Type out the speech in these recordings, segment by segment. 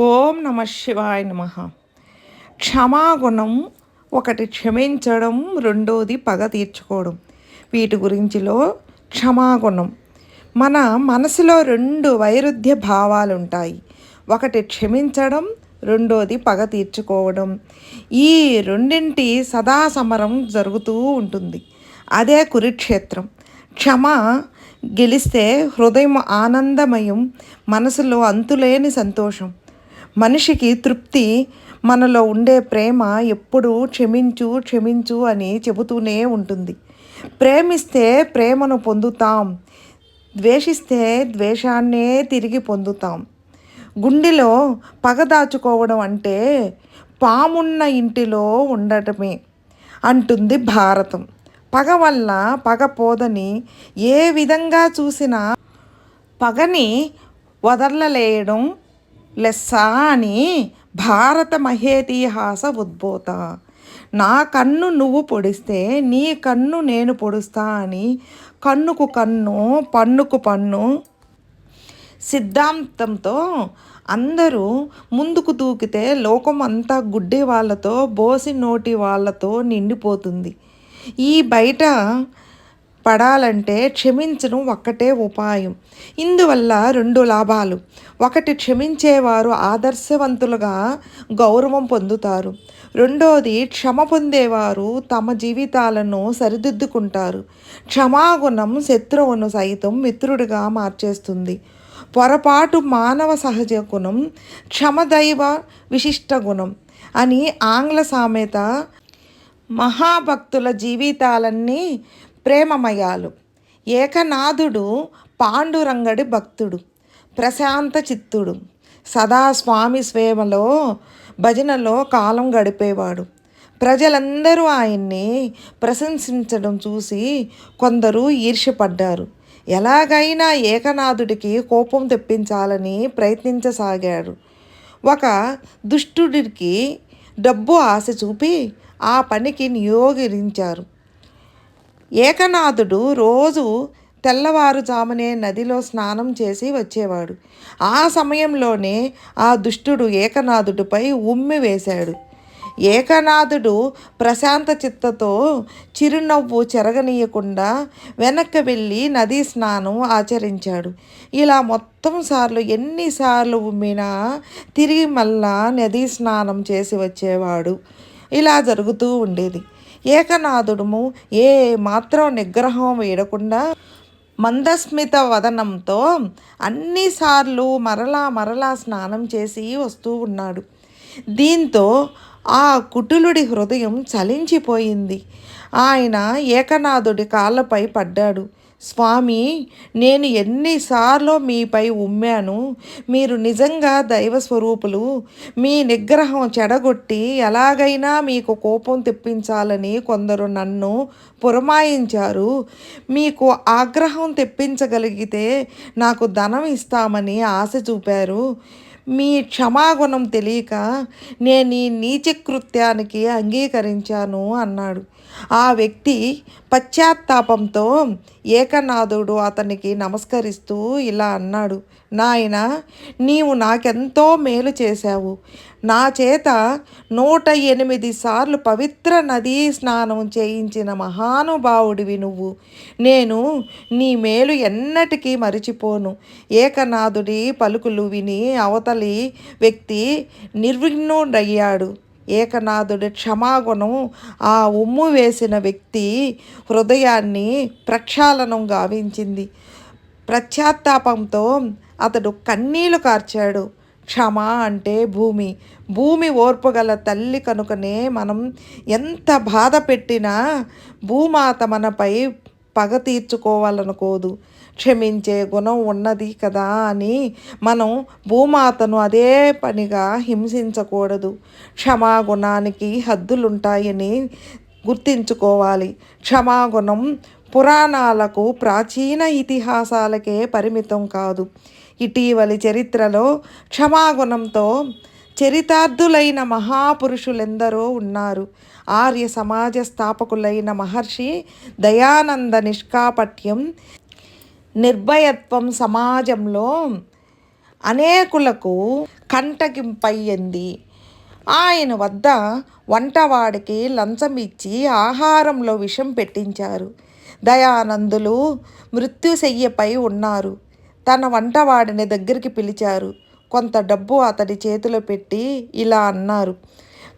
ఓం నమ శివాయ నమ. క్షమాగుణం ఒకటి క్షమించడం రెండోది పగ తీర్చుకోవడం. వీటి గురించిలో క్షమాగుణం. మన మనసులో రెండు వైరుధ్య భావాలు ఉంటాయి ఒకటి క్షమించడం రెండోది పగ తీర్చుకోవడం. ఈ రెండింటి సదా సమరం జరుగుతూ ఉంటుంది. అదే కురుక్షేత్రం. క్షమ గెలిస్తే హృదయం ఆనందమయం మనసులో అంతులేని సంతోషం. మనిషికి తృప్తి మనలో ఉండే ప్రేమ ఎప్పుడూ క్షమించు క్షమించు అని చెబుతూనే ఉంటుంది. ప్రేమిస్తే ప్రేమను పొందుతాం ద్వేషిస్తే ద్వేషాన్నే తిరిగి పొందుతాం. గుండెలో పగ దాచుకోవడం అంటే పామున్న ఇంటిలో ఉండటమే అంటుంది భారతం. పగ వల్ల పగ పోదని ఏ విధంగా చూసినా పగని వదలలేయడం లెస్సా అని భారత మహేతిహాస ఉద్భూత నా కన్ను నువ్వు పొడిస్తే నీ కన్ను నేను పొడుస్తా అని కన్నుకు కన్ను పన్నుకు పన్ను సిద్ధాంతంతో అందరూ ముందుకు దూకితే లోకం అంతా గుడ్డి వాళ్ళతో బోసి నోటి వాళ్ళతో నిండిపోతుంది. ఈ బయట పడాలంటే క్షమించడం ఒక్కటే ఉపాయం. ఇందువల్ల రెండు లాభాలు. ఒకటి క్షమించేవారు ఆదర్శవంతులుగా గౌరవం పొందుతారు. రెండోది క్షమ పొందేవారు తమ జీవితాలను సరిదిద్దుకుంటారు. క్షమాగుణం శత్రువును సైతం మిత్రుడిగా మార్చేస్తుంది. పొరపాటు మానవ సహజ గుణం క్షమదైవ విశిష్ట గుణం అని ఆంగ్ల సామెత మహాభక్తుల జీవితాలన్నీ ప్రేమమయాలు. ఏకనాథుడు పాండురంగడి భక్తుడు ప్రశాంత చిత్తుడు. సదా స్వామి స్వేమలో భజనలో కాలం గడిపేవాడు. ప్రజలందరూ ఆయన్ని ప్రశంసించడం చూసి కొందరు ఈర్ష్యపడ్డారు. ఎలాగైనా ఏకనాథుడికి కోపం తెప్పించాలని ప్రయత్నించసాగాడు. ఒక దుష్టుడికి డబ్బు ఆశ చూపి ఆ పనికి నియోగించారు. ఏకనాథుడు రోజు తెల్లవారుజామునే నదిలో స్నానం చేసి వచ్చేవాడు. ఆ సమయంలోనే ఆ దుష్టుడు ఏకనాథుడిపై ఉమ్మి వేశాడు. ఏకనాథుడు ప్రశాంత చిత్తతో చిరునవ్వు చెరగనీయకుండా వెనక్కి వెళ్ళి నదీ స్నానం ఆచరించాడు. ఇలా మొత్తం సార్లు ఎన్నిసార్లు ఉమ్మినా తిరిగి మళ్ళా నదీ స్నానం చేసి వచ్చేవాడు. ఇలా జరుగుతూ ఉండేది. ఏకనాథుడుము. ఏ మాత్రం నిగ్రహం వేయకుండా మందస్మిత వదనంతో అన్నిసార్లు మరలా మరలా స్నానం చేసి వస్తూ ఉన్నాడు. దీంతో ఆ కుటులుడి హృదయం చలించిపోయింది. ఆయన ఏకనాథుడి కాళ్ళపై పడ్డాడు. స్వామి నేను ఎన్నిసార్లు మీపై ఉమ్మాను. మీరు నిజంగా దైవ స్వరూపులు మీ నిగ్రహం చెడగొట్టి ఎలాగైనా మీకు కోపం తెప్పించాలని కొందరు నన్ను పురమాయించారు. మీకు ఆగ్రహం తెప్పించగలిగితే నాకు ధనం ఇస్తామని ఆశ చూపారు. మీ క్షమాగుణం తెలియక నేను ఈ నీచకృత్యానికి అంగీకరించాను అన్నాడు. ఆ వ్యక్తి పశ్చాత్తాపంతో ఏకనాథుడు అతనికి నమస్కరిస్తూ ఇలా అన్నాడు నాయన నీవు నాకెంతో మేలు చేశావు. నా చేత నూట ఎనిమిది సార్లు పవిత్ర నదీ స్నానం చేయించిన మహానుభావుడివి నువ్వు. నేను నీ మేలు ఎన్నటికీ మరిచిపోను. ఏకనాథుడి పలుకులు విని అవతలి వ్యక్తి నిర్విఘ్నుడయ్యాడు. ఏకనాథుడి క్షమాగుణం ఆ ఉమ్ము వేసిన వ్యక్తి హృదయాన్ని ప్రక్షాళనం గావించింది. ప్రత్యాత్తాపంతో అతడు కన్నీళ్ళు కార్చాడు. క్షమ అంటే భూమి. భూమి ఓర్పుగల తల్లి కనుకనే మనం ఎంత బాధ పెట్టినా భూమాత మనపై పగ తీర్చుకోవాలనుకోదు. క్షమించే గుణం ఉన్నది కదా అని మనం భూమాతను అదే పనిగా హింసించకూడదు. క్షమాగుణానికి హద్దులుంటాయని గుర్తించుకోవాలి. క్షమాగుణం పురాణాలకు ప్రాచీన ఇతిహాసాలకే పరిమితం కాదు. ఇటీవలి చరిత్రలో క్షమాగుణంతో చరితార్థులైన మహాపురుషులెందరో ఉన్నారు. ఆర్య సమాజ స్థాపకులైన మహర్షి దయానంద నిష్కాపట్యం నిర్భయత్వం సమాజంలో అనేకులకు కంటగింపయ్యింది ఆయన వద్ద వంటవాడికి లంచం ఇచ్చి ఆహారంలో విషం పెట్టించారు. దయానందులు మృత్యుశయ్యపై ఉన్నారు. తన వంటవాడిని దగ్గరికి పిలిచారు. కొంత డబ్బు అతడి చేతిలో పెట్టి ఇలా అన్నారు.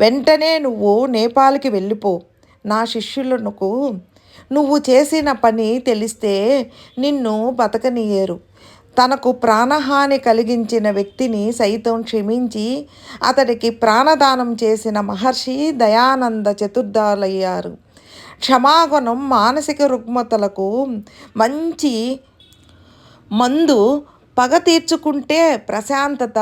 వెంటనే నువ్వు నేపాల్కి వెళ్ళిపో. నా శిష్యులకు నువ్వు చేసిన పని తెలిస్తే నిన్ను బతకనీయరు తనకు ప్రాణహాని కలిగించిన వ్యక్తిని సైతం క్షమించి అతడికి ప్రాణదానం చేసిన మహర్షి దయానంద చతుర్థాలయ్యారు. క్షమాగుణం మానసిక రుగ్మతలకు మంచి మందు పగ తీర్చుకుంటే ప్రశాంతత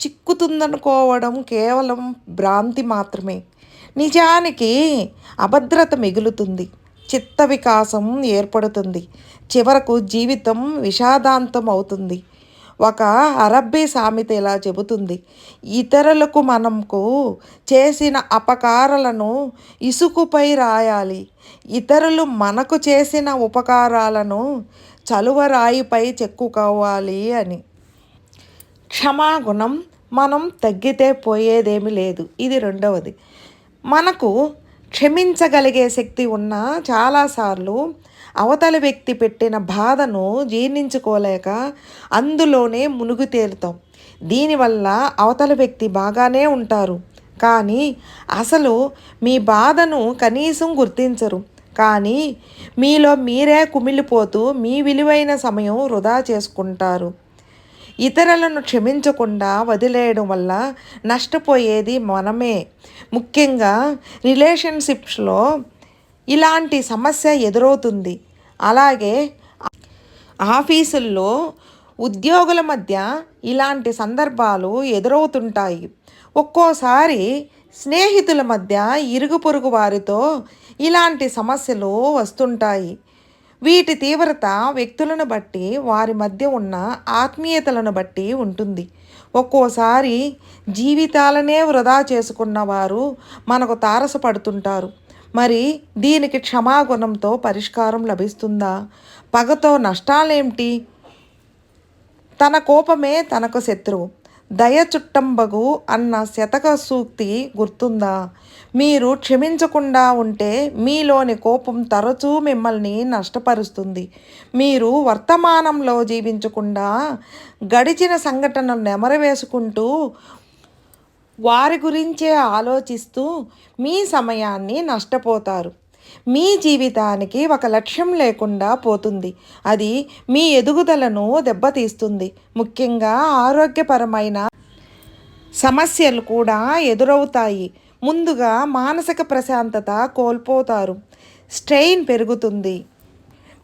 చిక్కుతుందనుకోవడం కేవలం భ్రాంతి మాత్రమే. నిజానికి అభద్రత మిగులుతుంది. చిత్త వికాసం ఏర్పడుతుంది. చివరకు జీవితం విషాదాంతం అవుతుంది ఒక అరబ్బీ సామెత ఇలా చెబుతుంది. ఇతరులకు మనకు చేసిన అపకారాలను ఇసుకుపై రాయాలి. ఇతరులు మనకు చేసిన ఉపకారాలను చలువరాయిపై చెక్కుకోవాలి అని. క్షమాగుణం మనం తగ్గితే పోయేదేమీ లేదు. ఇది రెండవది. మనకు క్షమించగలిగే శక్తి ఉన్న చాలాసార్లు అవతల వ్యక్తి పెట్టిన బాధను జీర్ణించుకోలేక అందులోనే మునుగు తేలుతాం. దీనివల్ల అవతల వ్యక్తి బాగానే ఉంటారు. కానీ అసలు మీ బాధను కనీసం గుర్తించరు. కానీ మీలో మీరే కుమిలిపోతూ మీ విలువైన సమయం వృధా చేసుకుంటారు. ఇతరులను క్షమించకుండా వదిలేయడం వల్ల నష్టపోయేది మనమే. ముఖ్యంగా రిలేషన్షిప్స్లో ఇలాంటి సమస్య ఎదురవుతుంది. అలాగే ఆఫీసుల్లో ఉద్యోగుల మధ్య ఇలాంటి సందర్భాలు ఎదురవుతుంటాయి. ఒక్కోసారి స్నేహితుల మధ్య ఇరుగు పొరుగు వారితో ఇలాంటి సమస్యలు వస్తుంటాయి. వీటి తీవ్రత వ్యక్తులను బట్టి వారి మధ్య ఉన్న ఆత్మీయతలను బట్టి ఉంటుంది. ఒక్కోసారి జీవితాలనే వృధా చేసుకున్న వారు మనకు తారసపడుతుంటారు. మరి దీనికి క్షమాగుణంతో పరిష్కారం లభిస్తుందా? పగతో నష్టాలేమిటి తన కోపమే తనకు శత్రువు. దయచుట్టంబగు అన్న శతక సూక్తి గుర్తుందా? మీరు క్షమించకుండా ఉంటే మీలోని కోపం తరచూ మిమ్మల్ని నష్టపరుస్తుంది. మీరు వర్తమానంలో జీవించకుండా గడిచిన సంఘటనలు నెమరవేసుకుంటూ వారి గురించే ఆలోచిస్తూ మీ సమయాన్ని నష్టపోతారు. మీ జీవితానికి ఒక లక్ష్యం లేకుండా పోతుంది. అది మీ ఎదుగుదలను దెబ్బతీస్తుంది. ముఖ్యంగా ఆరోగ్యపరమైన సమస్యలు కూడా ఎదురవుతాయి. ముందుగా మానసిక ప్రశాంతత కోల్పోతారు. స్ట్రెయిన్ పెరుగుతుంది.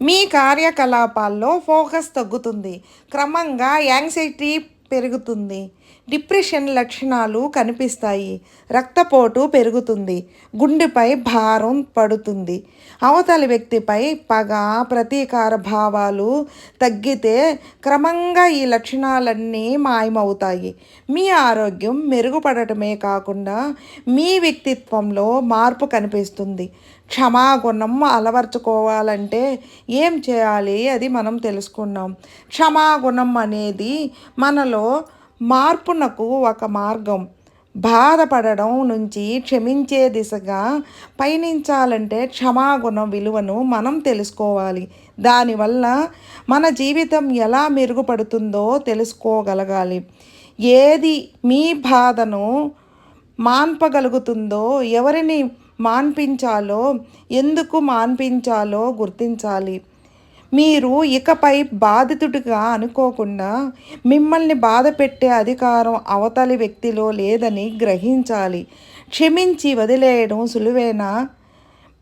మీ కార్యకలాపాల్లో ఫోకస్ తగ్గుతుంది. క్రమంగా యాంగ్జైటీ పెరుగుతుంది. డిప్రెషన్ లక్షణాలు కనిపిస్తాయి. రక్తపోటు పెరుగుతుంది. గుండెపై భారం పడుతుంది. అవతలి వ్యక్తిపై పగ ప్రతీకార భావాలు తగ్గితే క్రమంగా ఈ లక్షణాలన్నీ మాయమవుతాయి. మీ ఆరోగ్యం మెరుగుపడటమే కాకుండా మీ వ్యక్తిత్వంలో మార్పు కనిపిస్తుంది. క్షమాగుణం అలవర్చుకోవాలంటే ఏం చేయాలి అది మనం తెలుసుకున్నాం. క్షమాగుణం అనేది మనలో మార్పునకు ఒక మార్గం. బాధపడడం నుంచి క్షమించే దిశగా పయనించాలంటే క్షమాగుణం విలువను మనం తెలుసుకోవాలి. దానివల్ల మన జీవితం ఎలా మెరుగుపడుతుందో తెలుసుకోగలగాలి. ఏది మీ బాధను మాన్పగలుగుతుందో ఎవరిని మాన్పించాలో ఎందుకు మాన్పించాలో గుర్తించాలి. మీరు ఇకపై బాధితుడిగా అనుకోకుండా మిమ్మల్ని బాధ పెట్టే అధికారం అవతలి వ్యక్తిలో లేదని గ్రహించాలి. క్షమించి వదిలేయడం సులువేనా?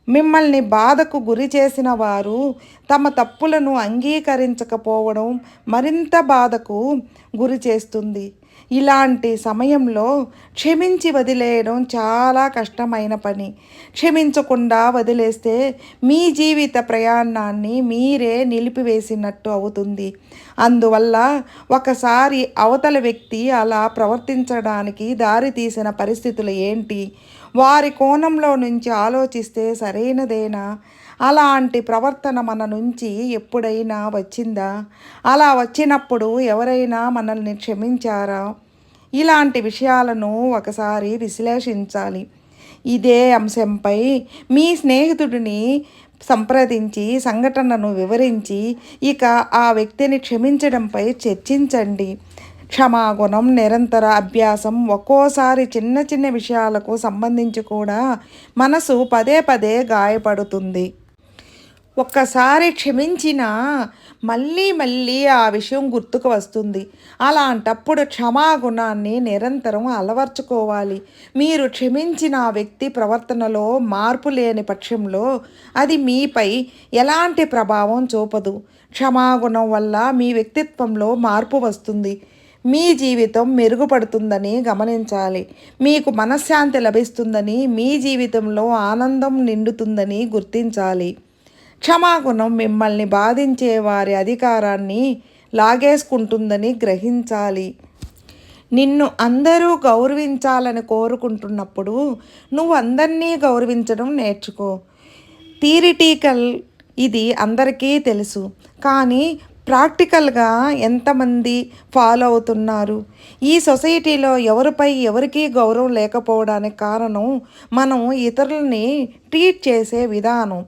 మిమ్మల్ని బాధకు గురి చేసిన వారు తమ తప్పులను అంగీకరించకపోవడం మరింత బాధకు గురి చేస్తుంది. ఇలాంటి సమయంలో క్షమించి వదిలేయడం చాలా కష్టమైన పని. క్షమించకుండా వదిలేస్తే మీ జీవిత ప్రయాణాన్ని మీరే నిలిపివేసినట్టు అవుతుంది. అందువల్ల ఒకసారి అవతల వ్యక్తి అలా ప్రవర్తించడానికి దారి తీసిన పరిస్థితులు ఏంటి? వారి కోణంలో నుంచి ఆలోచిస్తే సరైనదేనా? అలాంటి ప్రవర్తన మన నుంచి ఎప్పుడైనా వచ్చిందా? అలా వచ్చినప్పుడు ఎవరైనా మనల్ని క్షమించారా? ఇలాంటి విషయాలను ఒకసారి విశ్లేషించాలి. ఇదే అంశంపై మీ స్నేహితుడిని సంప్రదించి సంఘటనను వివరించి ఇక ఆ వ్యక్తిని క్షమించడంపై చర్చించండి. క్షమాగుణం నిరంతర అభ్యాసం ఒక్కోసారి చిన్న చిన్న విషయాలకు సంబంధించి కూడా మనసు పదే పదే గాయపడుతుంది. ఒక్కసారి క్షమించినా మళ్ళీ మళ్ళీ ఆ విషయం గుర్తుకు వస్తుంది. అలాంటప్పుడు క్షమాగుణాన్ని నిరంతరం అలవర్చుకోవాలి. మీరు క్షమించిన ఆ వ్యక్తి ప్రవర్తనలో మార్పు లేని పక్షంలో అది మీపై ఎలాంటి ప్రభావం చూపదు. క్షమాగుణం వల్ల మీ వ్యక్తిత్వంలో మార్పు వస్తుంది. మీ జీవితం మెరుగుపడుతుందని గమనించాలి. మీకు మనశ్శాంతి లభిస్తుందని మీ జీవితంలో ఆనందం నిండుతుందని గుర్తించాలి. క్షమాగుణం మిమ్మల్ని బాధించే వారి అధికారాన్ని లాగేసుకుంటుందని గ్రహించాలి. నిన్ను అందరూ గౌరవించాలని కోరుకుంటున్నప్పుడు నువ్వు అందరినీ గౌరవించడం నేర్చుకో. థియరిటికల్ ఇది అందరికీ తెలుసు కానీ ప్రాక్టికల్గా ఎంతమంది ఫాలో అవుతున్నారు? ఈ సొసైటీలో ఎవరిపై ఎవరికీ గౌరవం లేకపోవడానికి కారణం మనం ఇతరులని ట్రీట్ చేసే విధానం.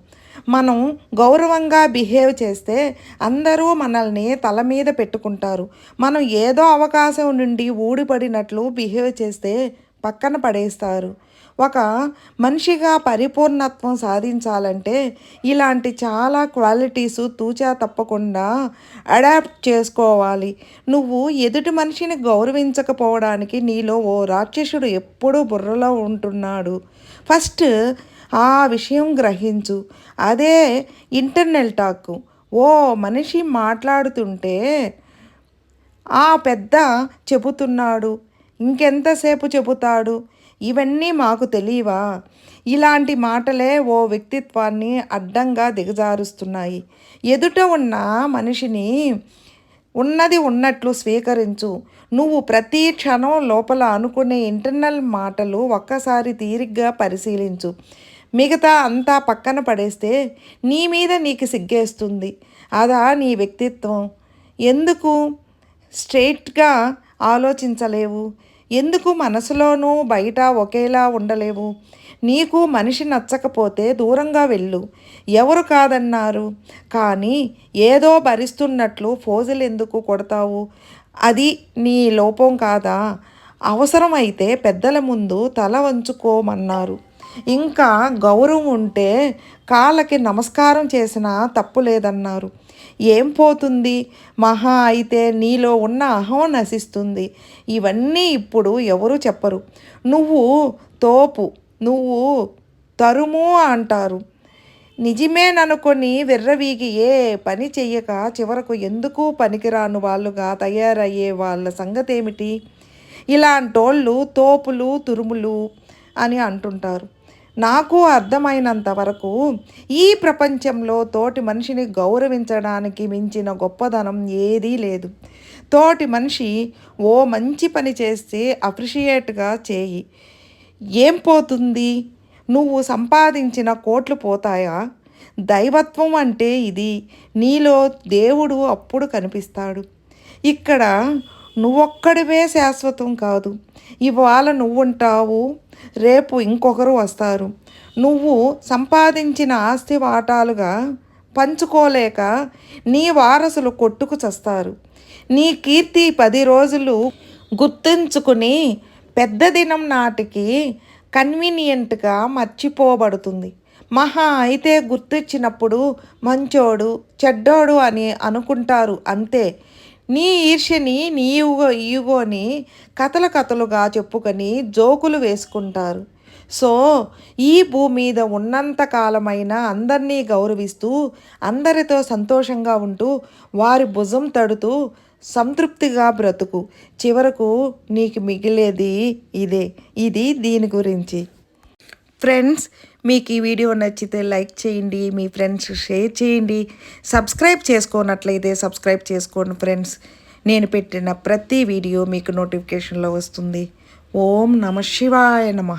మనం గౌరవంగా బిహేవ్ చేస్తే అందరూ మనల్ని తల మీద పెట్టుకుంటారు. మనం ఏదో అవకాశం నుండి ఊడిపడినట్లు బిహేవ్ చేస్తే పక్కన పడేస్తారు. ఒక మనిషిగా పరిపూర్ణత్వం సాధించాలంటే ఇలాంటి చాలా క్వాలిటీస్ తూచా తప్పకుండా అడాప్ట్ చేసుకోవాలి. నువ్వు ఎదుటి మనిషిని గౌరవించకపోవడానికి నీలో ఓ రాక్షసుడు ఎప్పుడూ బుర్రలో ఉంటున్నాడు. ఫస్ట్ ఆ విషయం గ్రహించు. అదే ఇంటర్నల్ టాక్. ఓ మనిషి మాట్లాడుతుంటే ఆ పెద్ద చెబుతున్నాడు. ఇంకెంతసేపు చెబుతాడు? ఇవన్నీ మాకు తెలియవా? ఇలాంటి మాటలే ఓ వ్యక్తిత్వాన్ని అడ్డంగా దిగజారుస్తున్నాయి. ఎదుట ఉన్న మనిషిని ఉన్నది ఉన్నట్లు స్వీకరించు. నువ్వు ప్రతి క్షణం లోపల అనుకునే ఇంటర్నల్ మాటలు ఒక్కసారి తీరిగ్గా పరిశీలించు. మిగతా అంతా పక్కన పడేస్తే నీ మీద నీకు సిగ్గేస్తుంది. అదా నీ వ్యక్తిత్వం. ఎందుకు స్ట్రైట్గా ఆలోచించలేవు? ఎందుకు మనసులోనూ బయట ఒకేలా ఉండలేవు? నీకు మనిషి నచ్చకపోతే దూరంగా వెళ్ళు. ఎవరు కాదన్నారు? కానీ ఏదో భరిస్తున్నట్లు ఫోజులు ఎందుకు కొడతావు? అది నీ లోపం కాదా? అవసరమైతే పెద్దల ముందు తల వంచుకోమన్నారు. ఇంకా గౌరవం ఉంటే కాళ్ళకి నమస్కారం చేసినా తప్పు లేదన్నారు. ఏం పోతుంది? మహా అయితే నీలో ఉన్న అహం నశిస్తుంది. ఇవన్నీ ఇప్పుడు ఎవరు చెప్పరు. నువ్వు తోపు నువ్వు తరుము అంటారు. నిజమేననుకొని విర్రవీగి ఏ పని చెయ్యక చివరకు ఎందుకు పనికిరాను వాళ్ళుగా తయారయ్యే వాళ్ళ సంగతి ఏమిటి ఇలాంటోళ్ళు తోపులు తురుములు అని అంటుంటారు. నాకు అర్థమైనంత వరకు ఈ ప్రపంచంలో తోటి మనిషిని గౌరవించడానికి మించిన గొప్పదనం ఏదీ లేదు. తోటి మనిషి ఓ మంచి పని చేస్తే అప్రిషియేట్గా చేయి. ఏం పోతుంది? నువ్వు సంపాదించిన కోట్లు పోతాయా? దైవత్వం అంటే ఇది. నీలో దేవుడు అప్పుడు కనిపిస్తాడు. ఇక్కడ నువ్వొక్కడివే శాశ్వతం కాదు. ఇవాళ నువ్వుంటావు రేపు ఇంకొకరు వస్తారు. నువ్వు సంపాదించిన ఆస్తి వాటాలుగా పంచుకోలేక నీ వారసులు కొట్టుకు చస్తారు. నీ కీర్తి పది రోజులు గుర్తుంచుకుని పెద్ద దినం నాటికి కన్వీనియంట్గా మర్చిపోబడుతుంది. మహా అయితే గుర్తొచ్చినప్పుడు మంచోడు చెడ్డోడు అని అనుకుంటారు అంతే. నీ ఈర్ష్యని నీ ఈగో ఈగోని కథల కథలుగా చెప్పుకొని జోకులు వేసుకుంటారు. సో ఈ భూమి మీద ఉన్నంత కాలమైన అందరినీ గౌరవిస్తూ అందరితో సంతోషంగా ఉంటూ వారి భుజం తడుతూ సంతృప్తిగా బ్రతుకు. చివరకు నీకు మిగిలేది ఇదే. ఇది దీని గురించి. ఫ్రెండ్స్ మీకు ఈ వీడియో నచ్చితే లైక్ చేయండి మీ ఫ్రెండ్స్ షేర్ చేయండి. సబ్స్క్రైబ్ చేసుకోనట్లయితే సబ్స్క్రైబ్ చేసుకోండి ఫ్రెండ్స్. నేను పెట్టిన ప్రతి వీడియో మీకు నోటిఫికేషన్లో వస్తుంది. ఓం నమ శివాయ నమ.